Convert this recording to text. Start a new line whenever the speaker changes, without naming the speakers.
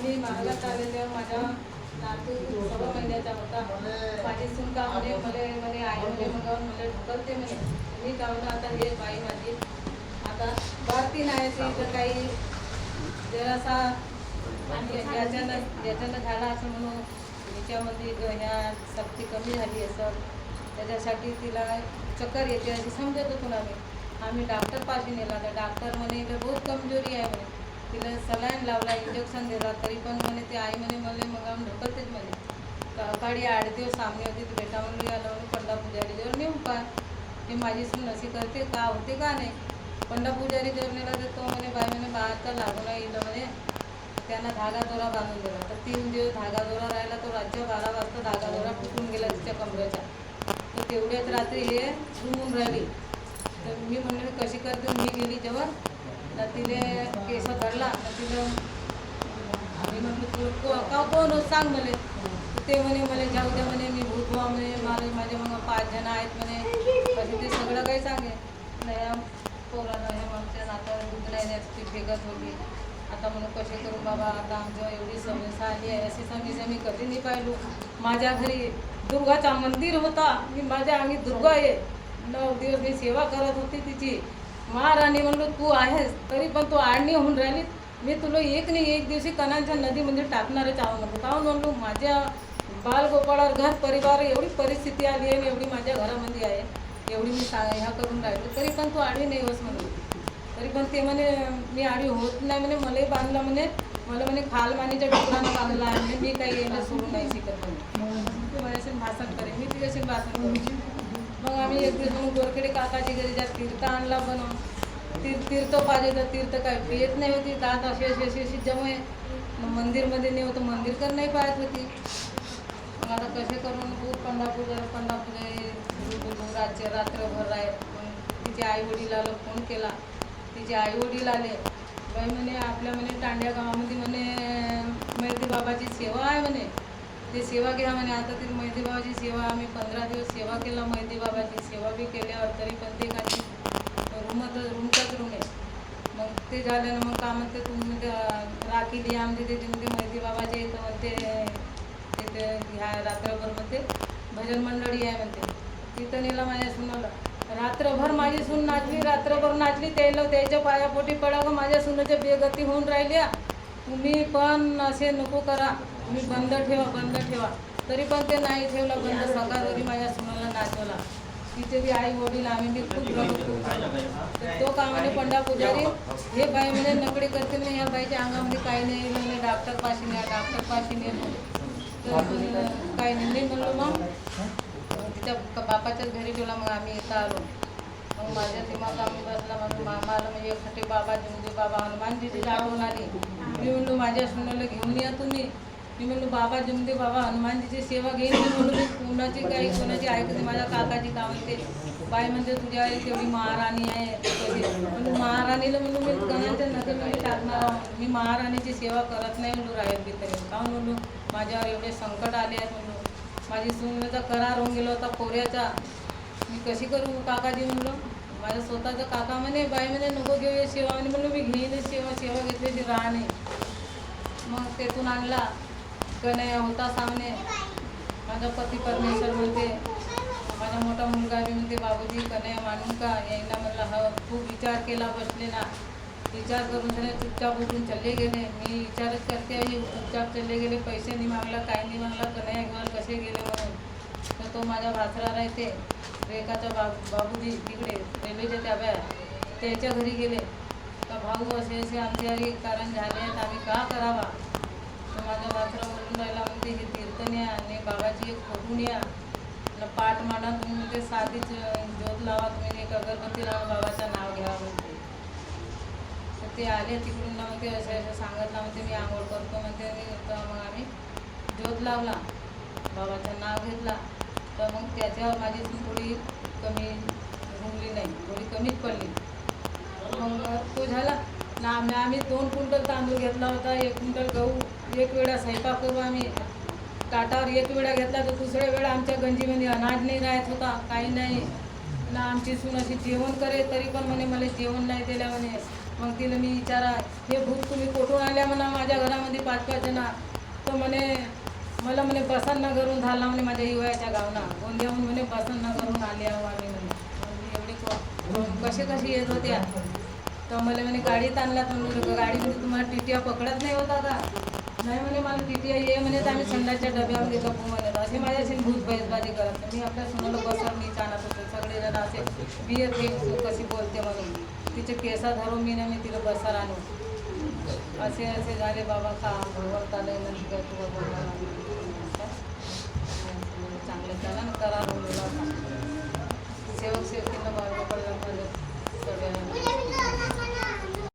आम्ही महागात आलेल्या माझ्या नातू सव्वा महिन्याचा होता. माझी सून का म्हणे मले म्हणे आई म्हणे मग मला ढकलते म्हणे. मी का म्हणलं आता हे बाई माझी. आता भारती नाही ती तर काही जरासा आणि ज्याच्यानं झाला असं म्हणून तिच्यामध्ये ग- ह्या सक्ती कमी झाली असं. त्याच्यासाठी तिला चक्कर येते अशी समजत होतो आम्ही. आम्ही डॉक्टर पाशी नेला. तर डॉक्टर म्हणे बहुत कमजोरी आहे म्हणे. तिला सलाईन लावला इंजेक्शन दिला तरी पण म्हणे ते आई म्हणे मला मग आम्ही ढकलतेच म्हणे. काळी आठ दिवस सामने होते ती बेटा म्हणून आलं पंडा पुजारी जवळ नेऊ का? हे माझी सून अशी करते का होते का नाही? पंडा पुजारी जवळ नेला तर तो म्हणे बाई म्हणे बाहेरचा लागू नाही येईल म्हणे. त्यांना धागा दोरा बांधून दिला. तर तीन दिवस धागा दोरा राहिला तो राज्य बारा वाजता धागा दोरा फुटून गेला तिच्या कमरेच्या. तर तेवढ्याच रात्री हे झुमून राहिली. तर मी म्हणले कशी करते? मी गेली जेव्हा तर तिने केस धरला तर तिला आम्ही म्हटलं तू का कोण हो? सांग म्हणे. ते म्हणे मला जाऊ द्या म्हणे मी भूत व्हा म्हणे मला माझे मग पाच जण आहेत म्हणे. कधी ते सगळं काही सांगे. नाही पोराला हे मागच्या नातं दूध नाही ती फेकत होती. आता म्हणून कसे करू बाबा? आता आमच्या एवढी समस्या आली आहे अशी समस्या मी कधी नाही पाहिलो. माझ्या घरी दुर्गाचा मंदिर होता. मी माझ्या अंगी दुर्गा आहे. नऊ दिवस मी सेवा करत होती तिची. महाराणी म्हणलो तू आहेस तरी पण तू आडणी होऊन राहिली मी तुला एक नाही एक दिवशी कणांच्या नदीमध्ये टाकणारच आहो म्हणलो. काहून म्हणलो माझ्या बालगोपाळावर घर परिवार एवढी परिस्थिती आली आहे आणि एवढी माझ्या घरामध्ये आहे एवढी मी सा ह्या करून राहिली. तरी पण तू आडवी नाही होस म्हणलो. तरी पण ते म्हणे मी आडी होत नाही म्हणे मलाही बांधलं म्हणे मला म्हणे खाल मानीच्या डुकरानं बांधला आहे मी काही यायला सोडून नाही शिकत म्हणे. तू माझ्याशी भाषण करे मी तुझ्याशी भाषण करू मग आम्ही एक दिवस म्हणून गोरखेडे काकाची घरी ज्या तीर्थ आणला बनवून तीर्थ तीर्थ पाहिजे तर तीर्थ काय पेत नाही होती. दात अशी अशी अशी अशी जमय मग मंदिरमध्ये नाही होतं मंदिर तर नाही पाहत होती. मग आता कसे करून खूप पंढरपूर पंढरपूर राज्य रात्रभर आहे मग तिचे आई वडिलाला फोन केला. तिचे आई वडील आले. बाई म्हणे आपल्या म्हणे टांड्या गावामध्ये म्हणे मैती बाबाची सेवा आहे म्हणे. ते सेवा घ्या म्हणे. आता ती मैदी बाबाची सेवा आम्ही पंधरा दिवस सेवा केला मैदी बाबाची सेवा बी केल्यावर तरी पण ते काही रूमच रूमचाच रूम आहे. मग ते झाल्यानं मग का म्हणते तुम्ही ते राखी लिहा म्हणजे ते म्हणते मैदी बाबाचे इथं म्हणते तिथे ह्या रात्रभर म्हणते भजन मंडळी आहे म्हणते. तिथं नेलं माझ्या सुनाला रात्रभर माझी सून नाचली रात्रभर नाचली त्याला त्याच्या पायापोटी पडा गं माझ्या सुनाच्या बेगती होऊन राहिल्या. तुम्ही पण असे नको करा. तुम्ही बंद ठेवा बंद ठेवा. तरी पण ते नाही ठेवलं बंद सकाळवरी माझ्या सुनाला नाचवला तिचे ती आई वडील आम्ही मी खूप तर तो कामाने पंडा पुजारी हे बाई म्हणजे नकडे करते नाही ह्या बाईच्या अंगामध्ये काही नाही म्हणजे डॉक्टर पाशी नाही डॉक्टर पाशी नाही. तर काही नाही. म्हणलो मग तिच्या बापाच्याच घरी ठेवला मग आम्ही इथं आलो. मग माझ्या दिमाग आम्ही बसला म्हणून मामाला म्हणजे एकटे म्हणजे बाबा जुंजे बाबा हनुमानजीची आठवण आली. मी म्हणलो माझ्या सुनाला घेऊन या तुम्ही. मी म्हणलो म्हणजे बाबा जिमदे बाबा हनुमानजीची सेवा घेईन मी म्हणून. मी कोणाची काही कोणाची ऐकते माझ्या काकाची का म्हणते बाई म्हणजे तुझ्या आई तेवढी महाराणी आहे. म्हणून महाराणीला म्हणून मी कणाच्या नदीमध्ये टाकणार मी महाराणीची सेवा करत नाही म्हणून राहील तरी का म्हणलो माझ्यावर एवढे संकट आले आहेत म्हणून. माझी सुनेचा करार होऊन गेला होता कोऱ्याचा मी कशी करू काकाजी म्हणलो? माझ्या स्वतःचा काका म्हणे बाई म्हणे नको घेऊ या शेवा. म्हणे म्हणलो मी घेईन सेवा सेवा घेतल्याची राह नाही मग तेथून आणला. कन्हैया होता सामने. माझा पती परमेश्वर म्हणते. माझा मोठा मुलगा बी म्हणते बाबूजी कन्हैया मानून का? यायला म्हणला ह. खूप विचार केला बसले ना विचार करून झाले चुपचाप उठून चालले गेले. मी विचारच करते आहे चुपचाप चालले गेले. पैसे नाही मागला काही नाही मागला. कन्हैया घेऊन कसे गेले म्हणून? तर तो माझ्या भासरा राहते रेखाचा बाबू बाबूजी तिकडे रेल्वेच्या ताब्यात त्याच्या घरी गेले. का भाऊ असे असे आमच्या कारण झाले आहेत आम्ही का करावा? तर माझा भासरा बोलून राहिला म्हणते हे कीर्तन या आणि बाबाची एक फोटून या न पाठ मांडा तुम्ही म्हणते साधीच ज्योत लावा तुम्ही एक अगरबत्ती लावा बाबाचं नाव घ्या म्हणते. तर ते आले तिकडून ना म्हणते असं असं सांगितलं म्हणते मी आंघोळ करतो म्हणते. तर मग आम्ही ज्योत लावला बाबाचं नाव घेतला. तर मग त्याच्यावर माझी थोडी कमी घुमली नाही. थोडी कमीच पडली. मग तो झाला. ना आम्ही आम्ही दोन क्विंटल तांदूळ घेतला होता एक क्विंटल गहू एक वेळा स्वयंपाक करू आम्ही. ताटावर एक वेळा घेतला तर दुसऱ्या वेळा आमच्या गंजीमध्ये अनाज नाही राहत होता काही नाही. ना आमची सून अशी जेवण करे तरी पण म्हणे मला जेवण नाही दिल्या म्हणे. मग तिला मी विचारा हे भूत तुम्ही कोठून आल्या म्हणा माझ्या घरामध्ये पाच पाच जणा? तर म्हणे मला म्हणे बसन्न करून झाला म्हणे माझ्या युवाच्या गावना. गोंदियाहून म्हणे बसन्न करून आले आहो आम्ही म्हणे. म्हणजे एवढे कशी कसे कसे येत होत्या तर मला म्हणे गाडीत आणला तर गाडीमध्ये तुम्हाला टिटिया पकडत नाही होता का नाही म्हणे मला टिटिया ये म्हणे तर आम्ही संडाच्या डब्यावर लपू म्हणे. असे माझ्याशी भूत बैसबाजी करत मी आपल्या सोनाला बसवर मी चालत होते. सगळेजण असे मी एफ कशी बोलते म्हणून. तिचे केसा धरून मी ना मी तिला बसर आणू असे असे झाले बाबा खा भगवंताला नंतर करतो बाबा मला. चांगलं चला ना करा म्हणून